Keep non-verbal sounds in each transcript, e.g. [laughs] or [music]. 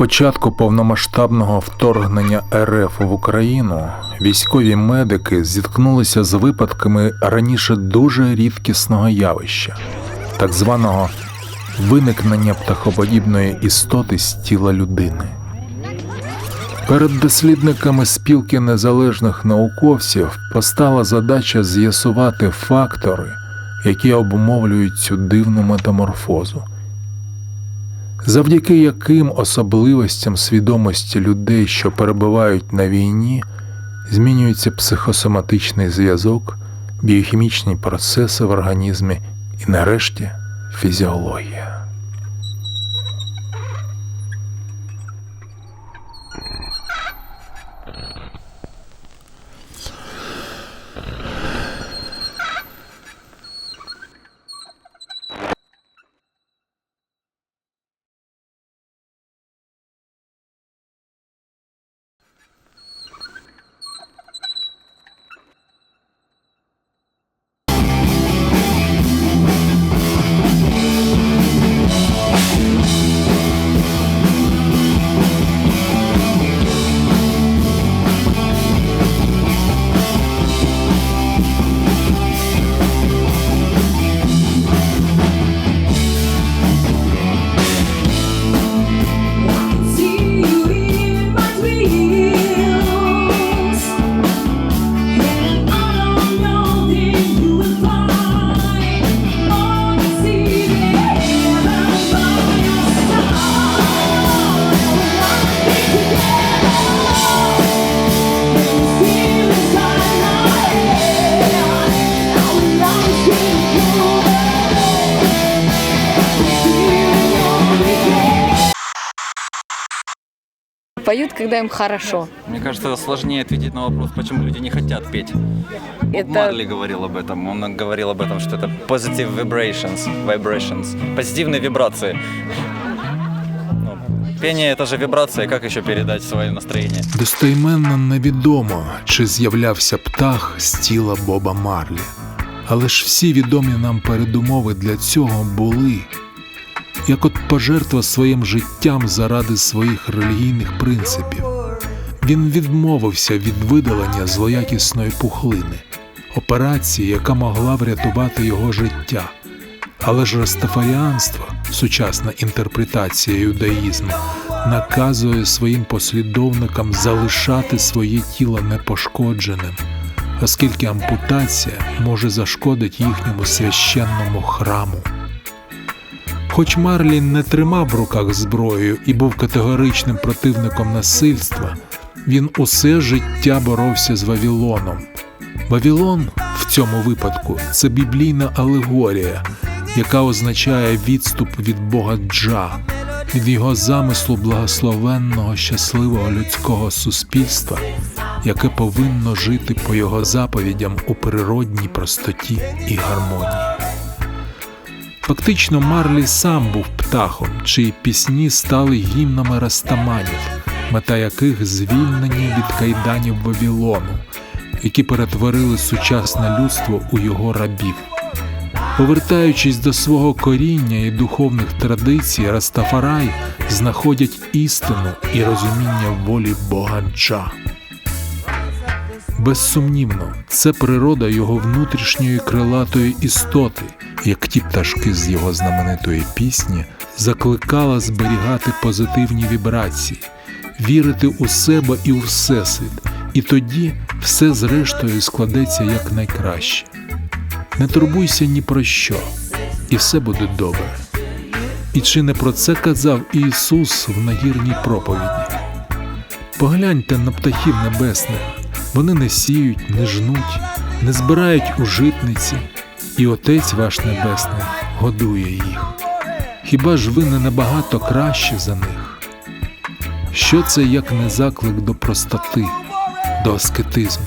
початку повномасштабного вторгнення РФ в Україну військові медики зіткнулися з випадками раніше дуже рідкісного явища, так званого виникнення птахоподібної істоти з тіла людини. Перед дослідниками спілки незалежних науковців постала задача з'ясувати фактори, які обумовлюють цю дивну метаморфозу, завдяки яким особливостям свідомості людей, що перебувають на війні, змінюється психосоматичний зв'язок, біохімічні процеси в організмі і, нарешті, фізіологія. Поют, когда им хорошо. Мне кажется, сложнее ответить на вопрос, почему люди не хотят петь. Боб Это- Марли говорил об этом. Он говорил об этом, что это positive vibrations, vibrations, позитивные вибрации. Ну, пение это же вибрация, как еще передать свое настроение? Достойменно невідомо, чи з'являвся птах з тіла Боба Марлі. Але ж всі відомі нам передумови для цього були, як от пожертва своїм життям заради своїх релігійних принципів. Він відмовився від видалення злоякісної пухлини, операції, яка могла врятувати його життя. Але ж растафаріанство, сучасна інтерпретація юдаїзму, наказує своїм послідовникам залишати своє тіло непошкодженим, оскільки ампутація може зашкодити їхньому священному храму. Хоч Марлін не тримав в руках зброю і був категоричним противником насильства, він усе життя боровся з Вавілоном. Вавілон в цьому випадку це біблійна алегорія, яка означає відступ від Бога Джа, від його замислу благословенного щасливого людського суспільства, яке повинно жити по його заповідям у природній простоті і гармонії. Фактично, Марлі сам був птахом, чиї пісні стали гімнами растаманів, мета яких звільнення від кайданів Вавілону, які перетворили сучасне людство у його рабів. Повертаючись до свого коріння і духовних традицій, Растафарай знаходять істину і розуміння волі Бога Джа. Безсумнівно, це природа його внутрішньої крилатої істоти, як ті пташки з його знаменитої пісні, закликала зберігати позитивні вібрації, вірити у себе і у всесвіт, і тоді все зрештою складеться якнайкраще. Не турбуйся ні про що, і все буде добре. І чи не про це казав Ісус в нагірній проповіді? Погляньте на птахів небесних, вони не сіють, не жнуть, не збирають у житниці, і Отець ваш Небесний годує їх. Хіба ж ви не набагато краще за них? Що це як не заклик до простоти, до аскетизму?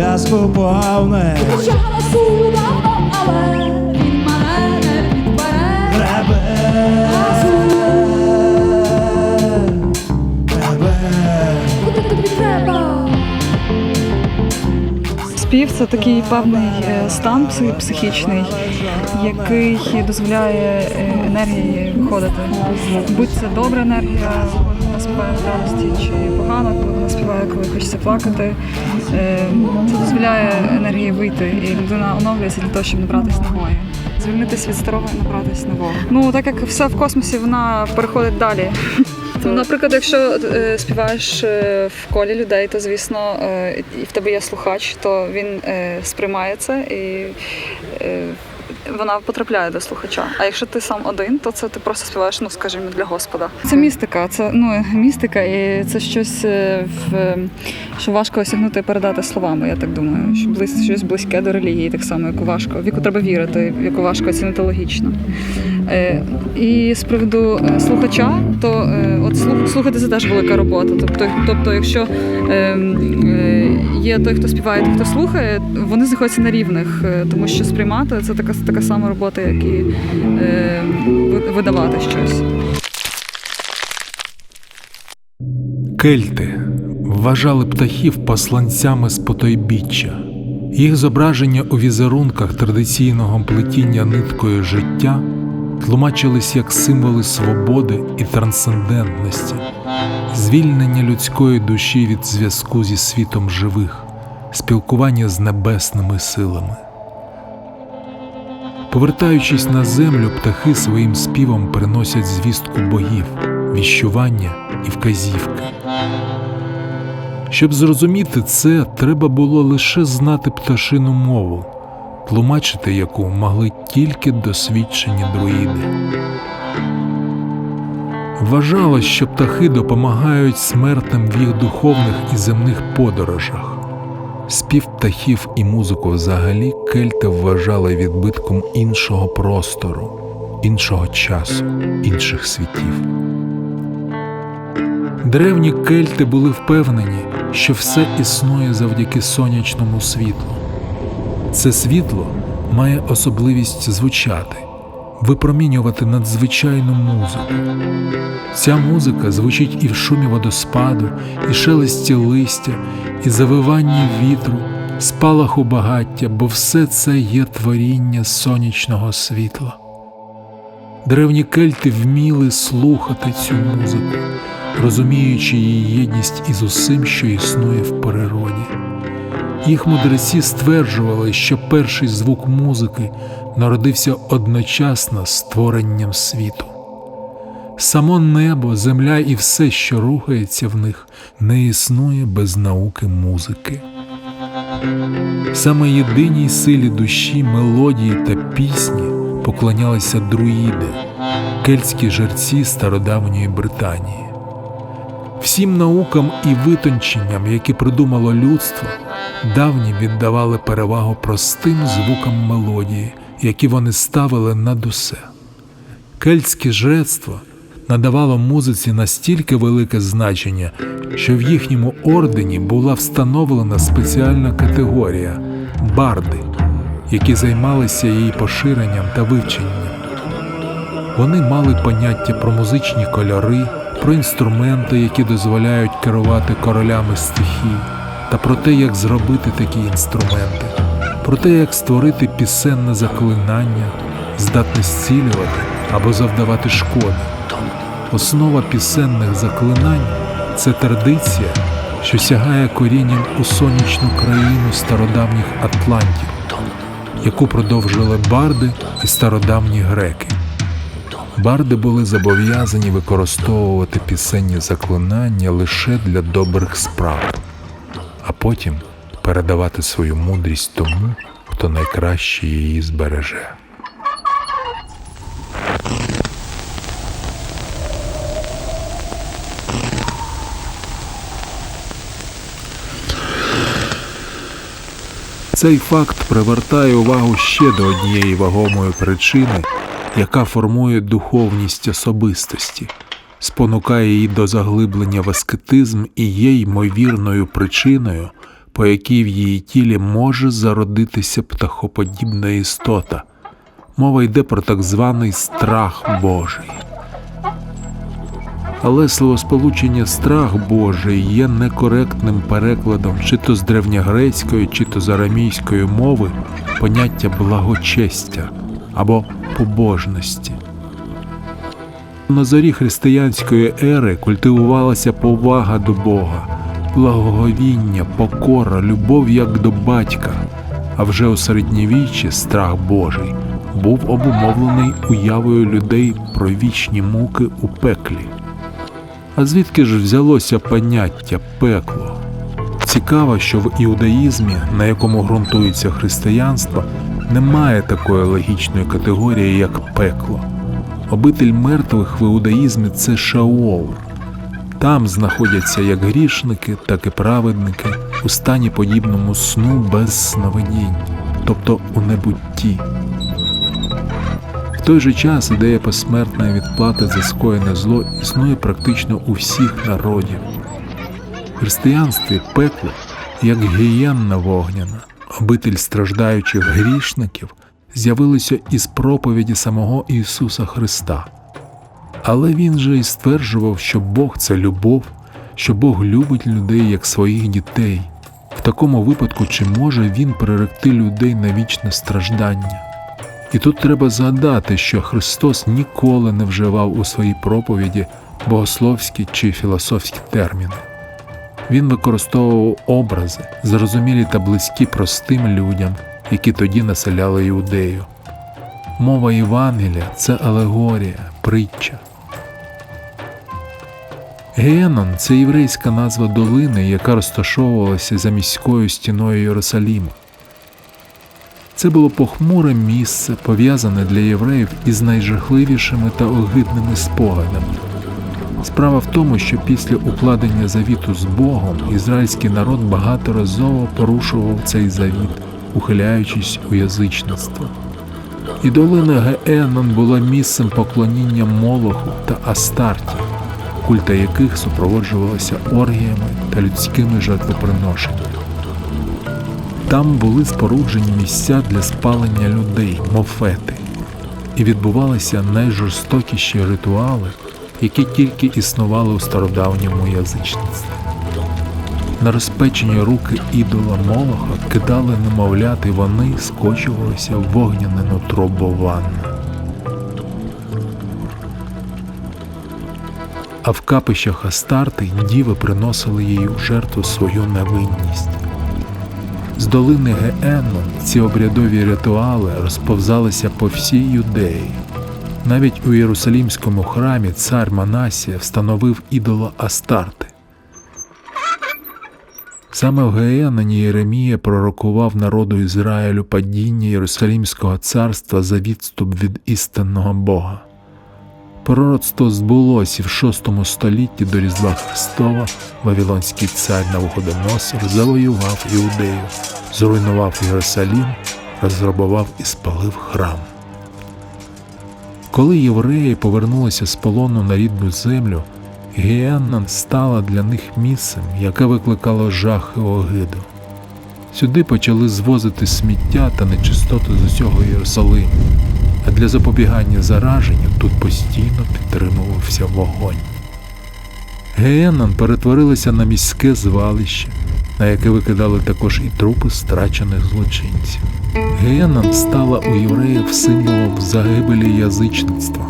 Казку повне він мене не підбере. Це такий певний е, стан психічний, який дозволяє е, енергії виходити. Будь це добра енергія, вона співає в радості, чи погана, коли вона співає, коли хочеться плакати. Це дозволяє енергії вийти, і людина оновлюється для того, щоб набратись нової. Звільнитися від старого і набратись нового. Ну так як все в космосі, вона переходить далі. [laughs] Ну, наприклад, якщо е, співаєш е, в колі людей, то звісно, е, і в тебе є слухач, то він сприймає це і вона потрапляє до слухача. А якщо ти сам один, то це ти просто співаєш, ну скажімо, для Господа. Це містика, це ну містика, і це щось е, в що важко осягнути і передати словами. Я так думаю, що близь, щось близьке до релігії, так само, яку важко, в яку треба вірити, в яку важко оцінити логічно. Е, І з приводу е, слухача, то от слух, слухати це теж велика робота. Тобто, тобто, якщо е, е, є той, хто співає, той, хто слухає, вони знаходяться на рівних, тому що сприймати це така, така сама робота, як і е, видавати щось. Кельти вважали птахів посланцями з потойбіччя. Їх зображення у візерунках традиційного плетіння ниткою життя тлумачились як символи свободи і трансцендентності, звільнення людської душі від зв'язку зі світом живих, спілкування з небесними силами. Повертаючись на землю, птахи своїм співом приносять звістку богів, віщування і вказівки. Щоб зрозуміти це, треба було лише знати пташину мову, тлумачити яку могли тільки досвідчені друїди. Вважалось, що птахи допомагають смертним в їх духовних і земних подорожах. Спів птахів і музику взагалі кельти вважали відбитком іншого простору, іншого часу, інших світів. Древні кельти були впевнені, що все існує завдяки сонячному світлу. Це світло має особливість звучати, випромінювати надзвичайну музику. Ця музика звучить і в шумі водоспаду, і шелесті листя, і завиванні вітру, спалаху багаття, бо все це є творіння сонячного світла. Древні кельти вміли слухати цю музику, розуміючи її єдність із усім, що існує в природі. Їх мудреці стверджували, що перший звук музики народився одночасно з створенням світу. Само небо, земля і все, що рухається в них, не існує без науки музики. Саме єдиній силі душі, мелодії та пісні поклонялися друїди, кельтські жерці стародавньої Британії. Всім наукам і витонченням, які придумало людство, давні віддавали перевагу простим звукам мелодії, які вони ставили над усе. Кельтське жрецтво надавало музиці настільки велике значення, що в їхньому ордені була встановлена спеціальна категорія барди, які займалися її поширенням та вивченням. Вони мали поняття про музичні кольори, про інструменти, які дозволяють керувати королями стихій, та про те, як зробити такі інструменти, про те, як створити пісенне заклинання, здатне зцілювати або завдавати шкоди. Основа пісенних заклинань це традиція, що сягає корінням у сонячну країну стародавніх атлантів, яку продовжили барди і стародавні греки. Барди були зобов'язані використовувати пісенні заклинання лише для добрих справ, а потім передавати свою мудрість тому, хто найкраще її збереже. Цей факт привертає увагу ще до однієї вагомої причини, яка формує духовність особистості, спонукає її до заглиблення в аскетизм і є ймовірною причиною по якій в її тілі може зародитися птахоподібна істота. Мова йде про так званий страх Божий. Але словосполучення страх Божий є некоректним перекладом чи то з древньогрецької, чи то з арамійської мови поняття благочестя або побожності. На зорі християнської ери культивувалася повага до Бога, благоговіння, покора, любов як до батька. А вже у середньовіччі страх Божий був обумовлений уявою людей про вічні муки у пеклі. А звідки ж взялося поняття пекло? Цікаво, що в іудаїзмі, на якому ґрунтується християнство, немає такої логічної категорії, як пекло. Обитель мертвих в іудаїзмі це Шаол. Там знаходяться як грішники, так і праведники у стані подібному сну без сновидінь, тобто у небутті. В той же час ідея посмертної відплати за скоєне зло існує практично у всіх народів. В християнстві пекло як гієнна вогняна, обитель страждаючих грішників з'явилося із проповіді самого Ісуса Христа. Але Він же і стверджував, що Бог це любов, що Бог любить людей як своїх дітей. В такому випадку, чи може Він приректи людей на вічне страждання? І тут треба згадати, що Христос ніколи не вживав у своїй проповіді богословські чи філософські терміни. Він використовував образи, зрозумілі та близькі простим людям, які тоді населяли Іудею. Мова Євангелія це алегорія, притча. Геенон це єврейська назва долини, яка розташовувалася за міською стіною Єрусаліму. Це було похмуре місце, пов'язане для євреїв із найжахливішими та огидними спогадами. Справа в тому, що після укладення завіту з Богом ізраїльський народ багаторазово порушував цей завіт, ухиляючись у язичництво. І долина Геенон була місцем поклоніння Молоху та Астарті, культа яких супроводжувалася оргіями та людськими жертвоприношеннями. Там були споруджені місця для спалення людей, мофети, і відбувалися найжорстокіші ритуали, які тільки існували у стародавньому язичництві. На розпечені руки ідола Молоха кидали немовлят, і вони скочувалися в вогняне нутро Бованна. А в капищах Астарти діви приносили їй у жертву свою невинність. З долини Геенон ці обрядові ритуали розповзалися по всій юдеї. Навіть у Єрусалімському храмі цар Манасія встановив ідола Астарти. Саме в Гееноні Єремія пророкував народу Ізраїлю падіння Єрусалімського царства за відступ від істинного Бога. Пророцтво збулося в VI столітті до Різдва Христова Вавилонський цар Навуходоносор завоював Іудею, зруйнував Єрусалім, розграбував і спалив храм. Коли євреї повернулися з полону на рідну землю, Гіеннан стала для них місцем, яке викликало жах і огиду. Сюди почали звозити сміття та нечистоти з усього Єрусалиму, а для запобігання зараженню тут постійно підтримувався вогонь. Гееннан перетворилася на міське звалище, на яке викидали також і трупи страчених злочинців. Гееннан стала у євреїв символом загибелі язичництва.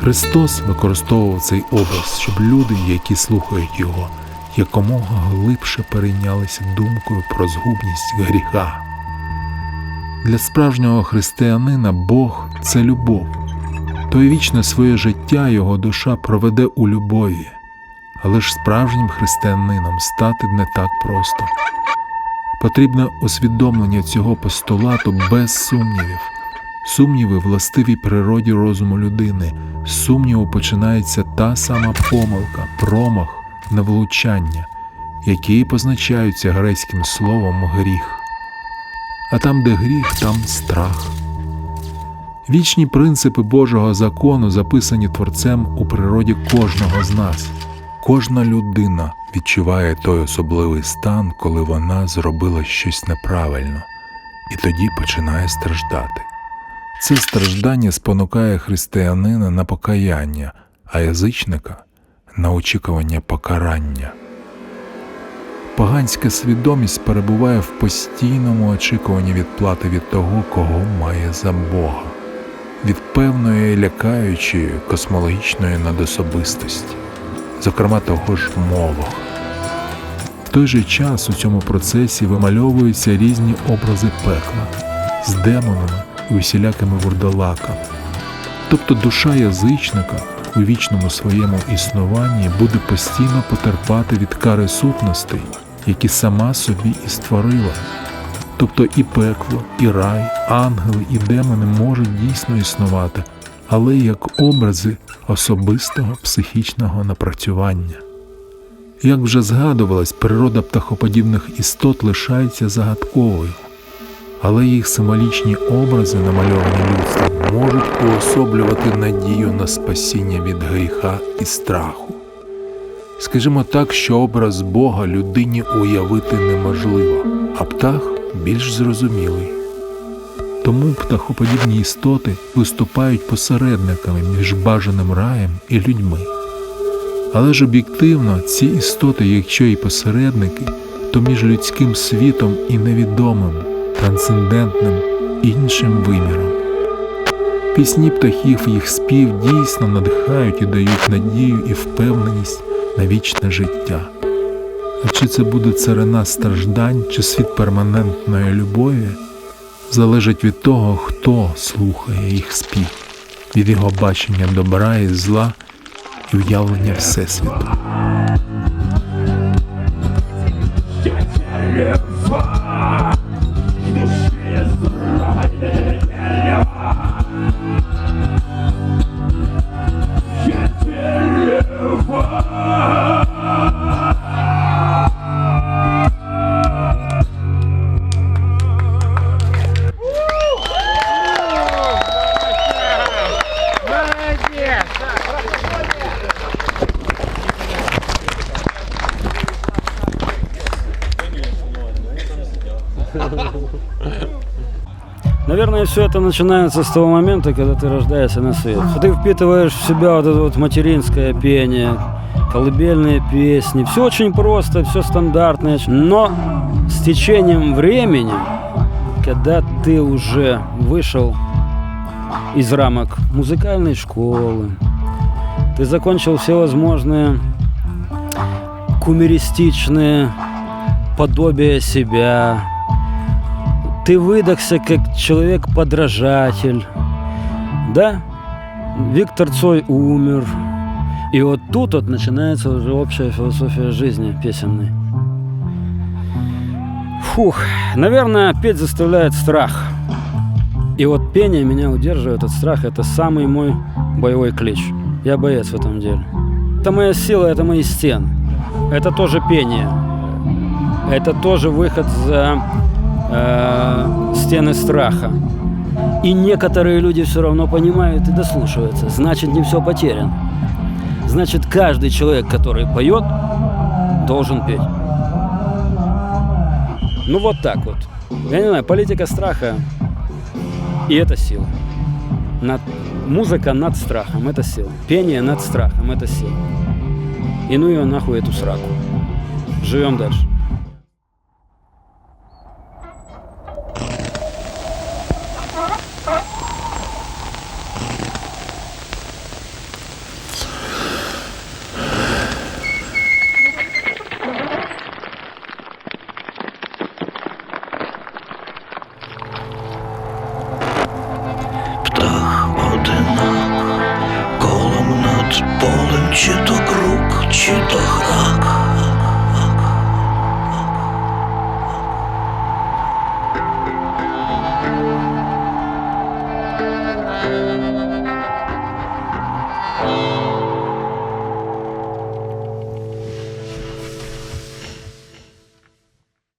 Христос використовував цей образ, щоб люди, які слухають його, якомога глибше перейнялися думкою про згубність гріха. Для справжнього християнина Бог це любов. То й вічне своє життя його душа проведе у любові. Але ж справжнім християнином стати не так просто. Потрібне усвідомлення цього постулату без сумнівів. Сумніви властиві природі розуму людини. З сумніву починається та сама помилка, промах, невлучання, які позначаються грецьким словом гріх. А там, де гріх, там страх. Вічні принципи Божого закону записані Творцем у природі кожного з нас. Кожна людина відчуває той особливий стан, коли вона зробила щось неправильно, і тоді починає страждати. Це страждання спонукає християнина на покаяння, а язичника на очікування покарання. Поганська свідомість перебуває в постійному очікуванні відплати від того, кого має за Бога, від певної лякаючої космологічної надособистості, зокрема того ж Молоха. В той же час у цьому процесі вимальовуються різні образи пекла з демонами і усілякими вурдалаками. Тобто душа язичника у вічному своєму існуванні буде постійно потерпати від кари сутностей, які сама собі і створила. Тобто і пекло, і рай, ангели, і демони можуть дійсно існувати, але як образи особистого психічного напрацювання. Як вже згадувалось, природа птахоподібних істот лишається загадковою, але їх символічні образи, намальовані людством, можуть уособлювати надію на спасіння від гріха і страху. Скажімо так, що образ Бога людині уявити неможливо, а птах більш зрозумілий. Тому птахоподібні істоти виступають посередниками між бажаним раєм і людьми. Але ж об'єктивно ці істоти, якщо і посередники, то між людським світом і невідомим, трансцендентним іншим виміром. Пісні птахів їх спів дійсно надихають і дають надію і впевненість на вічне життя. А чи це буде царина страждань, чи світ перманентної любові, залежить від того, хто слухає їх спів, від його бачення добра і зла і уявлення Всесвіту. Наверное, все это начинается с того момента, когда ты рождаешься на свет. Ты впитываешь в себя вот это вот материнское пение, колыбельные песни. Все очень просто, все стандартное. Но с течением времени, когда ты уже вышел из рамок музыкальной школы, ты закончил всевозможные кумеристичные подобия себя, ты выдохся как человек-подражатель. Да? Виктор Цой умер. И вот тут вот начинается уже общая философия жизни песенной. Фух, наверное, петь заставляет страх. И вот пение меня удерживает от страха. Это самый мой боевой клич. Я боец в этом деле. Это моя сила, это мои стены. Это тоже пение. Это тоже выход за э, стены страха. И некоторые люди все равно понимают и дослушиваются. Значит, не все потеряно. Значит, каждый человек, который поет, должен петь. Ну вот так вот. Я не знаю, политика страха и это сила. Над, музыка над страхом – это сила. Пение над страхом – это сила. И ну ее нахуй эту сраку. Живем дальше.